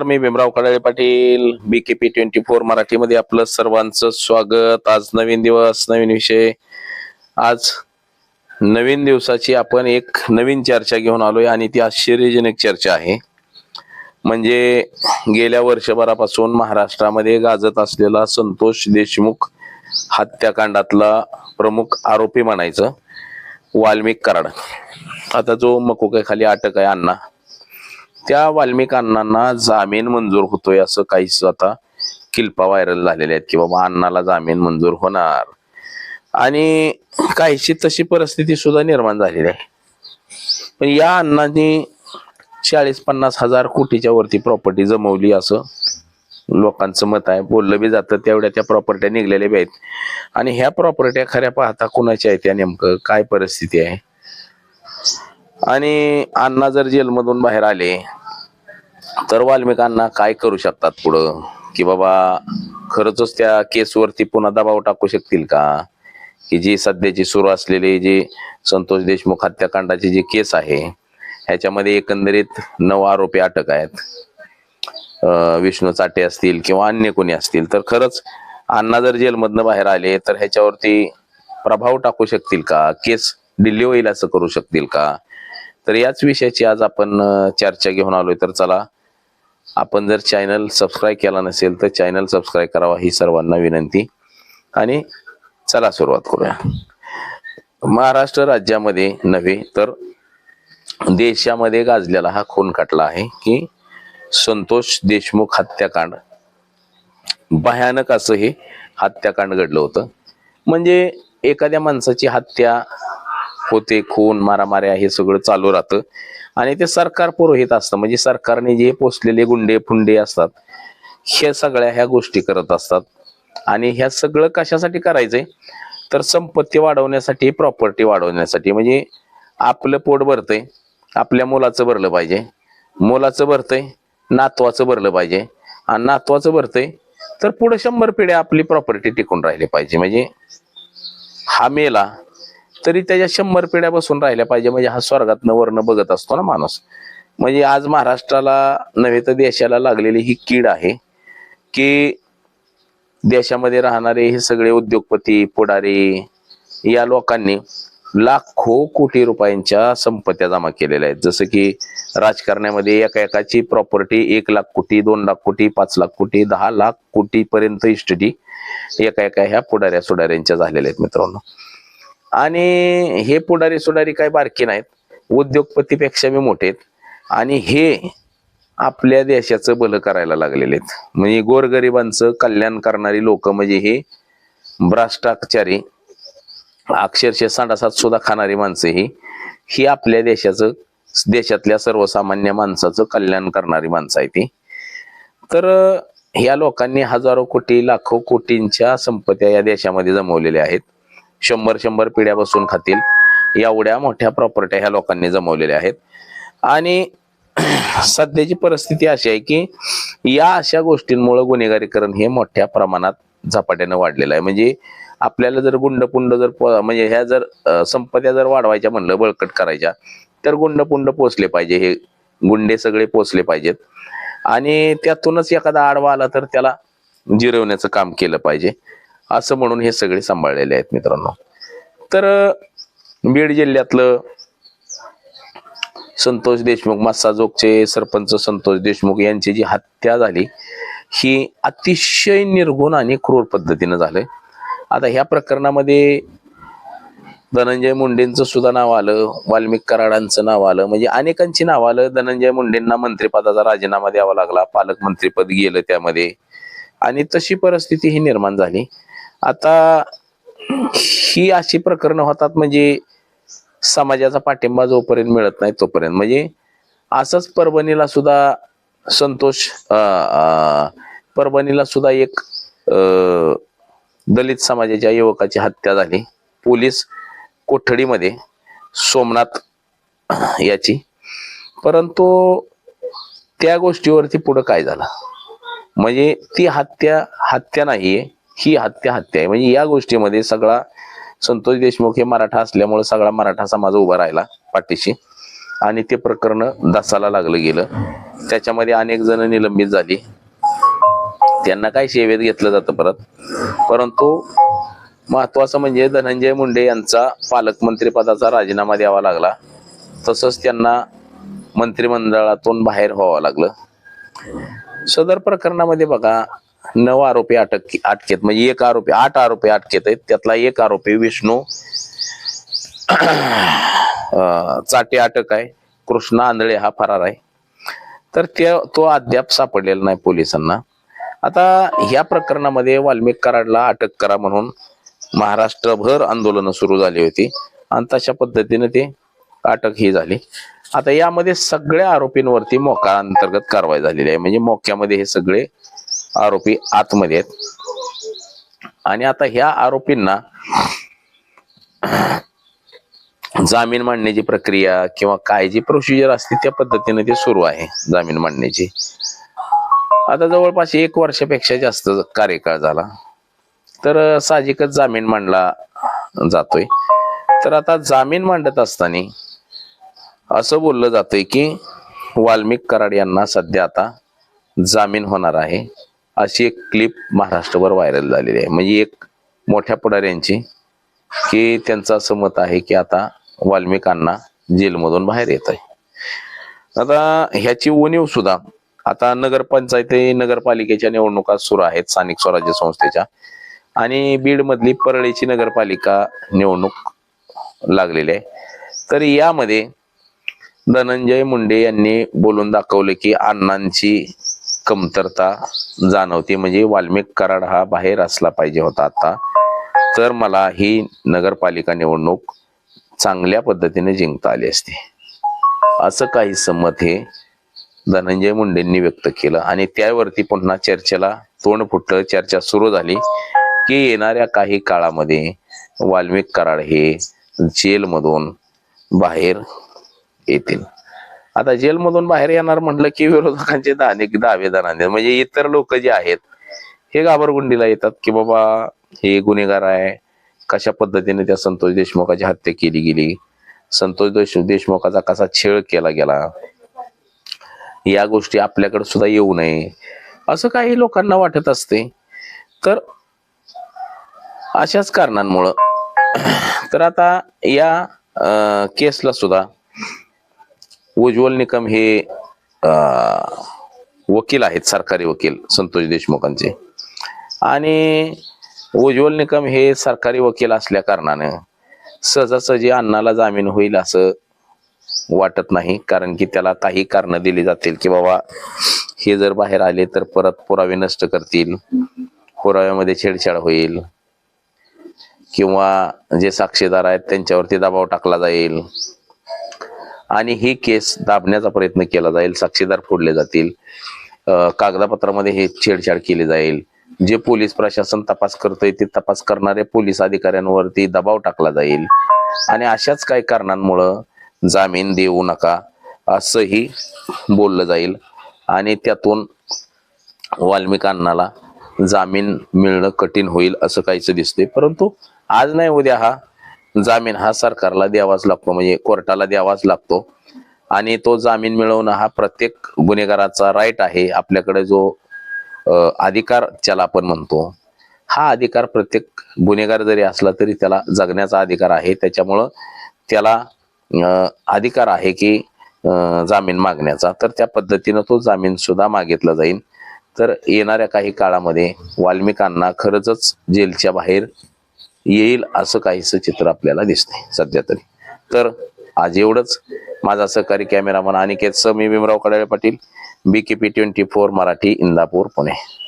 नमस्कार मी Bhimrao Kadale Patil. BKP twenty four मराठीमध्ये आपलं सर्वांचं स्वागत. आज नवीन दिवस नवीन विषय. आज नवीन दिवसाची आपण एक नवीन चर्चा घेऊन आलोय आणि ती आश्चर्यजनक चर्चा आहे. म्हणजे गेल्या वर्षभरापासून महाराष्ट्रामध्ये गाजत असलेला संतोष देशमुख हत्याकांडातला प्रमुख आरोपी म्हणायचं वाल्मिक कराड. आता जो मकोक्याखाली अटक आहे अण्णा त्या वाल्मिकांना जामीन मंजूर होतोय असं काहीच आता किल्पा व्हायरल झालेल्या आहेत की बाबा अण्णाला जामीन मंजूर होणार. आणि काहीशी तशी परिस्थिती सुद्धा निर्माण झालेली आहे. पण या अण्णांनी चाळीस पन्नास हजार कोटीच्या वरती प्रॉपर्टी जमवली असं लोकांचं मत आहे. बोललं बी जातं तेवढ्या त्या प्रॉपर्ट्या निघलेल्या बी आहेत. आणि ह्या प्रॉपर्ट्या खऱ्या पाहता कुणाच्या आहेत त्या नेमकं? काय परिस्थिती आहे? आणि अण्णा जर जेलमधून बाहेर आले तर वाल्मिकांना काय करू शकतात पुढं? की बाबा खरंच त्या केसवरती पुन्हा दबाव टाकू शकतील का? की जी सध्याची सुरू असलेली जी संतोष देशमुख हत्याकांडाची जी केस आहे ह्याच्यामध्ये एकंदरीत नऊ आरोपी अटक आहेत. विष्णू चाटे असतील किंवा अन्य कोणी असतील तर खरंच अण्णा जर जेलमधनं बाहेर आले तर ह्याच्यावरती प्रभाव टाकू शकतील का? केस दिल्ली होईल असं करू शकतील का? तर याच विषयाची आज आपण चर्चा घेऊन आलोय. तर चला आपण जर चॅनल सबस्क्राईब केला नसेल तर चॅनल सबस्क्राईब करावा ही सर्वांना विनंती. आणि चला सुरुवात करूया. महाराष्ट्र राज्यामध्ये नव्हे तर देशामध्ये गाजलेला हा खून खटला आहे की संतोष देशमुख हत्याकांड. भयानक असं हे हत्याकांड घडलं होतं. म्हणजे एखाद्या माणसाची हत्या होते खून मारामाऱ्या हे सगळं चालू राहतं. आणि ते सरकार पुरोहित असतं. म्हणजे सरकारने जे पोचलेले गुंडे फुंडे असतात हे सगळ्या ह्या गोष्टी करत असतात. आणि ह्या सगळं कशासाठी करायचंय? तर संपत्ती वाढवण्यासाठी प्रॉपर्टी वाढवण्यासाठी. म्हणजे आपलं पोट भरतंय आपल्या मुलाचं भरलं पाहिजे. मुलाचं भरतंय नातवाचं भरलं पाहिजे. आणि नातवाचं भरतंय तर पुढे शंभर पिढ्या आपली प्रॉपर्टी टिकून राहिली पाहिजे. म्हणजे हा मेला तरी त्याच्या शंभर पिढ्या बसून राहिल्या पाहिजे. म्हणजे हा स्वर्गात वर्ण बघत असतो ना माणूस. म्हणजे आज महाराष्ट्राला नव्हे तर देशाला लागलेली ही कीड आहे की देशामध्ये राहणारे हे सगळे उद्योगपती पुढारी या लोकांनी लाखो कोटी रुपयांच्या संपत्त्या जमा केलेल्या आहेत. जसं की राजकारण्यामध्ये एका एकाची प्रॉपर्टी एक लाख कोटी दोन लाख कोटी पाच लाख कोटी दहा लाख कोटी पर्यंत इष्टटी एका एका ह्या पुढाऱ्या सुडाऱ्यांच्या झालेल्या आहेत मित्रांनो. आणि हे पुढारी सुडारी काय बारकी नाहीत. उद्योगपतीपेक्षा मी मोठे आहेत. आणि हे आपल्या देशाचं भलं करायला लागलेले आहेत. म्हणजे गोरगरिबांचं कल्याण करणारी लोक म्हणजे हे भ्रष्टाचारी अक्षरशः साडासात सुद्धा खाणारी माणसं ही. ही आपल्या देशाचं देशातल्या सर्वसामान्य माणसाचं कल्याण करणारी माणसं आहे ती तर ह्या लोकांनी हजारो कोटी लाखो कोटींच्या संपत्त्या या देशामध्ये जमवलेल्या आहेत. शंभर शंभर पिढ्या बसून खातील. एवढ्या मोठ्या प्रॉपर्ट्या ह्या लोकांनी जमवलेल्या आहेत. आणि सध्याची परिस्थिती अशी आहे की या अशा गोष्टींमुळे गुन्हेगारीकरण हे मोठ्या प्रमाणात झपाट्याने वाढलेलं आहे. म्हणजे आपल्याला जर गुंडपुंड जर म्हणजे ह्या जर संपत्या संपत्त्या जर वाढवायच्या म्हणलं बळकट करायच्या तर गुंडपुंड पोचले पाहिजे. हे गुंडे सगळे पोचले पाहिजेत. आणि त्यातूनच एखादा आडवा आला तर त्याला जिरवण्याचं काम केलं पाहिजे. असं म्हणून हे सगळे सांभाळलेले आहेत मित्रांनो. तर बीड जिल्ह्यातलं संतोष देशमुख मासाजोगचे सरपंच संतोष देशमुख यांची जी हत्या झाली ही अतिशय निर्गुण आणि क्रूर पद्धतीनं झालंय. आता ह्या प्रकरणामध्ये धनंजय मुंडेंचं सुद्धा नाव आलं वाल्मिक कराडांचं नाव आलं म्हणजे अनेकांची नाव आलं. धनंजय मुंडेंना मंत्रिपदाचा राजीनामा द्यावा लागला पालकमंत्रीपद गेलं त्यामध्ये. आणि तशी परिस्थिती ही निर्माण झाली. आता ही अशी प्रकरणं होतात म्हणजे समाजाचा पाठिंबा जोपर्यंत मिळत नाही तोपर्यंत. म्हणजे असंच परभणीला सुद्धा संतोष परभणीला सुद्धा एक अं, दलित समाजाच्या युवकाची हत्या झाली. पोलीस कोठडीमध्ये सोमनाथ याची. परंतु त्या गोष्टीवरती पुढं काय झालं? म्हणजे ती हत्या हत्या नाहीये. ही हत्या हत्या आहे. म्हणजे या गोष्टीमध्ये सगळा संतोष देशमुख हे मराठा असल्यामुळे सगळा मराठा समाज उभा राहिला पाठीशी. आणि ते प्रकरण दासाला लागलं गेलं. त्याच्यामध्ये अनेक जण निलंबित झाली. त्यांना काय सेवेत घेतलं जातं परत? परंतु महत्वाचं म्हणजे धनंजय मुंडे यांचा पालकमंत्री पदाचा राजीनामा द्यावा लागला. तसंच त्यांना मंत्रिमंडळातून बाहेर व्हावं लागलं. सदर प्रकरणामध्ये बघा नऊ आरोपी अटक अटकेत. म्हणजे एक आरोपी आठ आरोपी अटकेत आहेत. त्यातला एक आरोपी विष्णू अं, चाटे अटक आहे. कृष्णा आंधळे हा फरार आहे. तर ते तो अद्याप सापडलेला नाही पोलिसांना. आता ह्या प्रकरणामध्ये वाल्मिक कराडला अटक करा म्हणून महाराष्ट्रभर आंदोलनं सुरू झाली होती. आणि तशा पद्धतीने ते अटक ही झाली. आता यामध्ये सगळ्या आरोपींवरती मोका अंतर्गत कारवाई झालेली आहे. म्हणजे मोक्यामध्ये हे सगळे आरोपी आतमध्ये आहेत. आणि आता ह्या आरोपींना जामीन मांडण्याची प्रक्रिया किंवा काय जी प्रोसिजर असते त्या पद्धतीने ते सुरू आहे जामीन मांडण्याची. आता जवळपास एक वर्षापेक्षा जास्त कार्यकाळ झाला तर साहजिकच जामीन मांडला जातोय. तर आता जामीन मांडत असताना असं बोललं जातंय की वाल्मिक कराड यांना सध्या आता जामीन होणार आहे. अशी एक क्लिप महाराष्ट्रभर व्हायरल झालेली आहे. म्हणजे एक मोठ्या पुढाऱ्यांची की त्यांचं असं मत आहे की आता वाल्मिकांना जेलमधून बाहेर येत आहे आता ह्याची उणीव सुद्धा आता नगरपंचायती नगरपालिकेच्या निवडणुका सुरू आहेत स्थानिक स्वराज्य संस्थेच्या. आणि बीड मधली परळीची नगरपालिका निवडणूक लागलेली आहे. तर यामध्ये धनंजय मुंडे यांनी बोलून दाखवले की अण्णांची कमतरता जाणवते. म्हणजे वाल्मिक कराड हा बाहेर असला पाहिजे होता आता. तर मला ही नगरपालिका निवडणूक चांगल्या पद्धतीने जिंकता आली असते. असं काही संमत हे धनंजय मुंडेंनी व्यक्त केलं. आणि त्यावरती पुन्हा चर्चेला तोंड फुटलं. चर्चा सुरू झाली की येणाऱ्या काही काळामध्ये वाल्मिक कराड हे जेलमधून बाहेर येतील. आता जेलमधून बाहेर येणार म्हटलं की विरोधकांचे अनेक दावे म्हणजे इतर लोक जे आहेत हे घाबरगुंडीला येतात की बाबा हे गुन्हेगार आहे. कशा पद्धतीने त्या संतोष देशमुखाची हत्या केली गेली? संतोष देश देशमुखाचा कसा छेळ केला गेला? या गोष्टी आपल्याकडे सुद्धा येऊ नये. असं काही लोकांना वाटत असते. तर अशाच कारणांमुळं तर आता या केसला सुद्धा उज्ज्वल निकम हे वकील आहेत सरकारी वकील संतोष देशमुखांचे. आणि उज्ज्वल निकम हे सरकारी वकील असल्या कारणानं सहजासहजी अण्णाला जामीन होईल असं वाटत नाही. कारण की त्याला काही कारण दिली जातील की बाबा हे जर बाहेर आले तर परत पुरावे नष्ट करतील पुराव्यामध्ये छेडछाड होईल. किंवा जे साक्षीदार आहेत त्यांच्यावरती दबाव टाकला जाईल. आणि ही केस दाबण्याचा प्रयत्न केला जाईल साक्षीदार फोडले जातील कागदापत्रामध्ये कागदपत्रामध्ये हे छेडछाड केली जाईल. जे पोलीस प्रशासन तपास करतोय ते तपास करणाऱ्या पोलीस अधिकाऱ्यांवरती दबाव टाकला जाईल. आणि अशाच काही कारणांमुळं जामीन देऊ नका असंही बोललं जाईल. आणि त्यातून वाल्मिकांनाला जामीन मिळणं कठीण होईल असं काहीच दिसते परंतु आज नाही उद्या हा जामीन हा सरकारला द्यावाच लागतो म्हणजे कोर्टाला द्यावाच लागतो. आणि तो जामीन मिळवणं हा प्रत्येक गुन्हेगाराचा राईट आहे. आपल्याकडे जो अधिकार ज्याला आपण म्हणतो हा अधिकार प्रत्येक गुन्हेगार जरी असला तरी त्याला जगण्याचा अधिकार आहे. त्याच्यामुळं त्याला अधिकार आहे की जामीन मागण्याचा. तर त्या पद्धतीनं तो जामीन सुद्धा मागितला जाईल. तर येणाऱ्या काही काळामध्ये वाल्मिकांना खरंच जेलच्या बाहेर येईल असं काहीसं चित्र आपल्याला दिसते सध्या तरी. तर आज एवढंच. माझा सहकारी कॅमेरामन अनिकेत मी Bhimrao Kadale Patil. B K P twenty four Marathi Indapur Pune.